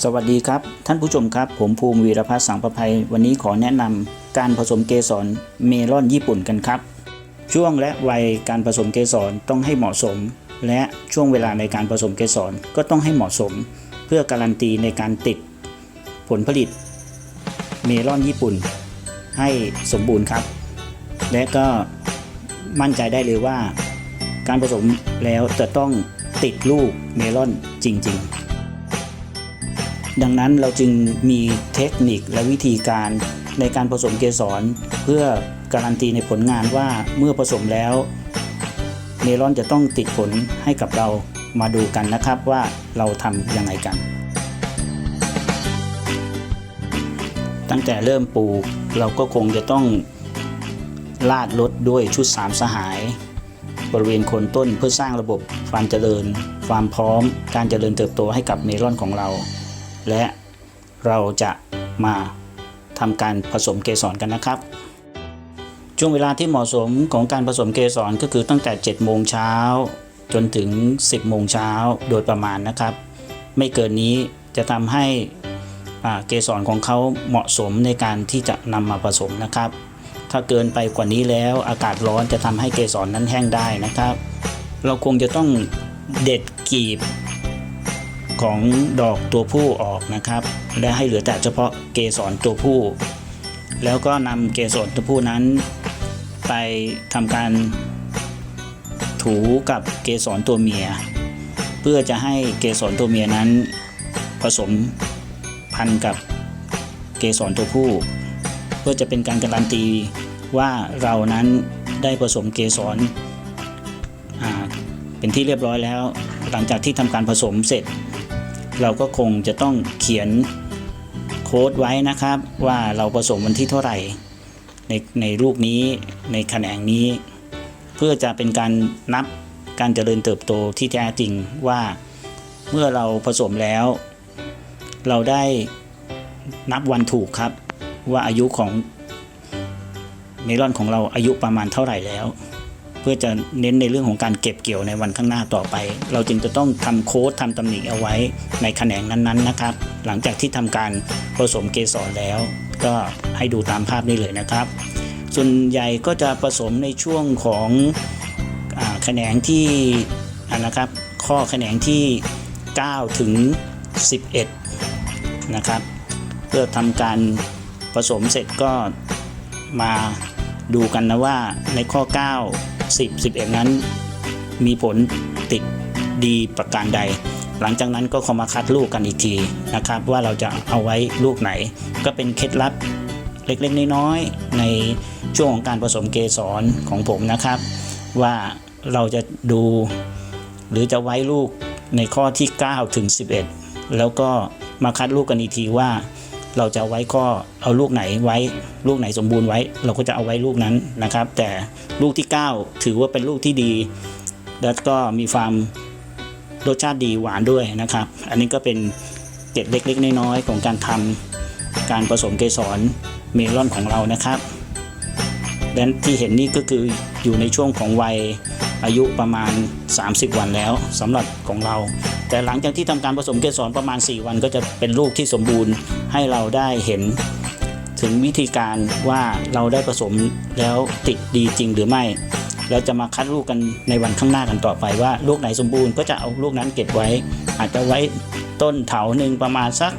สวัสดีครับ ท่านผู้ชมครับ ผมภูมิวีรพัฒน์สังประภัย วันนี้ขอแนะนำการผสมเกสรเมลอนญี่ปุ่นกันครับ ช่วงและวัยการผสมเกสรต้องให้เหมาะสม และช่วงเวลาในการผสมเกสรก็ต้องให้เหมาะสม เพื่อการันตีในการติด ผลผลิต เมลอนญี่ปุ่น ให้สมบูรณ์ครับ และก็มั่นใจได้เลยว่า การผสมแล้วจะต้องติดลูกเมลอนจริง ๆ ดังนั้นเราจึงมีเทคนิคและวิธีการในการผสมเกสร เพื่อการันตีในผลงานว่าเมื่อผสมแล้ว เมลอนจะต้องติดผลให้กับเรามาดูกันนะครับว่าเราทำยังไงกัน ตั้งแต่เริ่มปลูกเราก็คงจะต้องลาดรถด้วยชุดสามสหาย บริเวณโคนต้นเพื่อสร้างระบบความเจริญ ความพร้อม การเจริญเติบโตให้กับเมลอนของเรา และเราจะมาทำการผสมเกสรกันนะครับ ช่วงเวลาที่เหมาะสมของการผสมเกสรก็คือตั้งแต่ 7 โมงเช้าจนถึง 10 โมงเช้าโดยประมาณนะครับ ไม่เกินนี้จะทำให้เกสรของเขาเหมาะสมในการที่จะนำมาผสมนะครับ ถ้าเกินไปกว่านี้แล้วอากาศร้อนจะทำให้เกสรนั้นแห้งได้นะครับ เราคงจะต้องเด็ดกีบ ของดอกตัวผู้ออกนะครับ และให้เหลือแต่เฉพาะเกสรตัวผู้ แล้วก็นำเกสรตัวผู้นั้น ไปทำการถูกับเกสรตัวเมีย เพื่อจะให้เกสรตัวเมียนั้น ผสมพันกับเกสรตัวผู้ เพื่อจะเป็นการการันตีว่าเรานั้นได้ผสมเกสรเป็นที่เรียบร้อยแล้ว หลังจากที่ทำการผสมเสร็จ เราก็คงจะต้องเขียนโค้ดไว้นะครับ ว่าเราผสมวันที่เท่าไหร่ ในในลูกนี้ในแขนงนี้ เพื่อจะเป็นการนับการเจริญเติบโตที่แท้จริงว่าเมื่อเราผสมแล้ว เราได้นับวันถูกครับ ว่าอายุของเมลอนของเราอายุประมาณเท่าไหร่แล้ว เพื่อจะเน้นในเรื่องของการเก็บเกี่ยวในวันข้างหน้าต่อไป เราจึงจะต้องทำโค้ดทำตำหนิเอาไว้ในแขนงนั้นๆนะครับ หลังจากที่ทำการผสมเกสรแล้ว ก็ให้ดูตามภาพนี้เลยนะครับ ส่วนใหญ่ก็จะผสมในช่วงของอแขนงที่นะครับ ข้อแขนงที่ 9 ถึง 11 นะครับ เพื่อทำการผสมเสร็จก็มาดูกันนะว่าในข้อ 9 10 11 นั้น มีผลติดดีประการใด หลังจากนั้นก็เข้ามาคัดลูกกันอีกทีนะครับ ว่าเราจะเอาไว้ลูกไหน ก็เป็นเคล็ดลับเล็กๆน้อยๆในช่วงของการผสมเกสรของผมนะครับ ว่าเราจะดู หรือจะไว้ลูกในข้อที่ 9 ถึง 11 แล้วก็มาคัดลูกกันอีกทีว่า เราจะไว้ข้อเอาลูกไหนไว้ ลูกไหนสมบูรณ์ไว้ เราก็จะเอาไว้ลูกนั้นนะครับ แต่ลูกที่ 9 ถือว่าเป็นลูกที่ดี แล้วก็มีความรสชาติดีหวานด้วยนะครับ อันนี้ก็เป็นเกร็ดเล็กๆน้อยๆของการทำการผสมเกสรเมลอนของเรานะครับและที่เห็นนี่ก็คืออยู่ในช่วงของวัยอายุประมาณ 30 วันแล้วสำหรับของเรา แต่หลังจากที่ทำการผสมเกสรประมาณ 4 วันก็จะเป็นลูกที่สมบูรณ์ ให้เราได้เห็น ถึงวิธีการว่าเราได้ผสมแล้วติดดีจริงหรือไม่เราจะมาคัดลูกกันในวันข้างหน้ากันต่อไปว่าลูกไหนสมบูรณ์ก็จะเอาลูกนั้นเก็บไว้ อาจจะไว้ต้นเถาหนึ่งประมาณสัก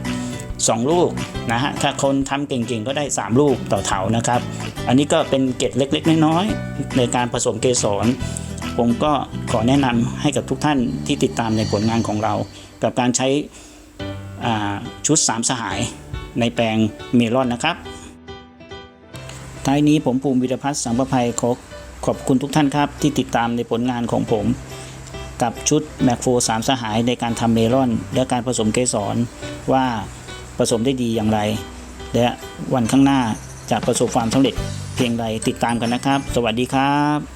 2 ลูกนะฮะถ้าคนทำเก่งๆก็ได้ 3 ลูกต่อเถานะครับ อันนี้ก็เป็นเกร็ดเล็กๆ น้อยๆในการผสมเกสรผมก็ขอแนะนำให้กับทุกท่านที่ติดตามในผลงานของเรา กับการใช้ชุด 3 สหาย ในแปลงเมลอนนะครับ ท้ายนี้ผมภูมิวิรพัฒน์สังประภัยขอขอบคุณทุกท่านครับ ที่ติดตามในผลงานของผม กับชุดแมคโฟสามสหายในการทำเมลอน และการผสมเกสรว่าผสมได้ดีอย่างไร และวันข้างหน้าจะประสบความสำเร็จเพียงใดติดตามกันนะครับ สวัสดีครับ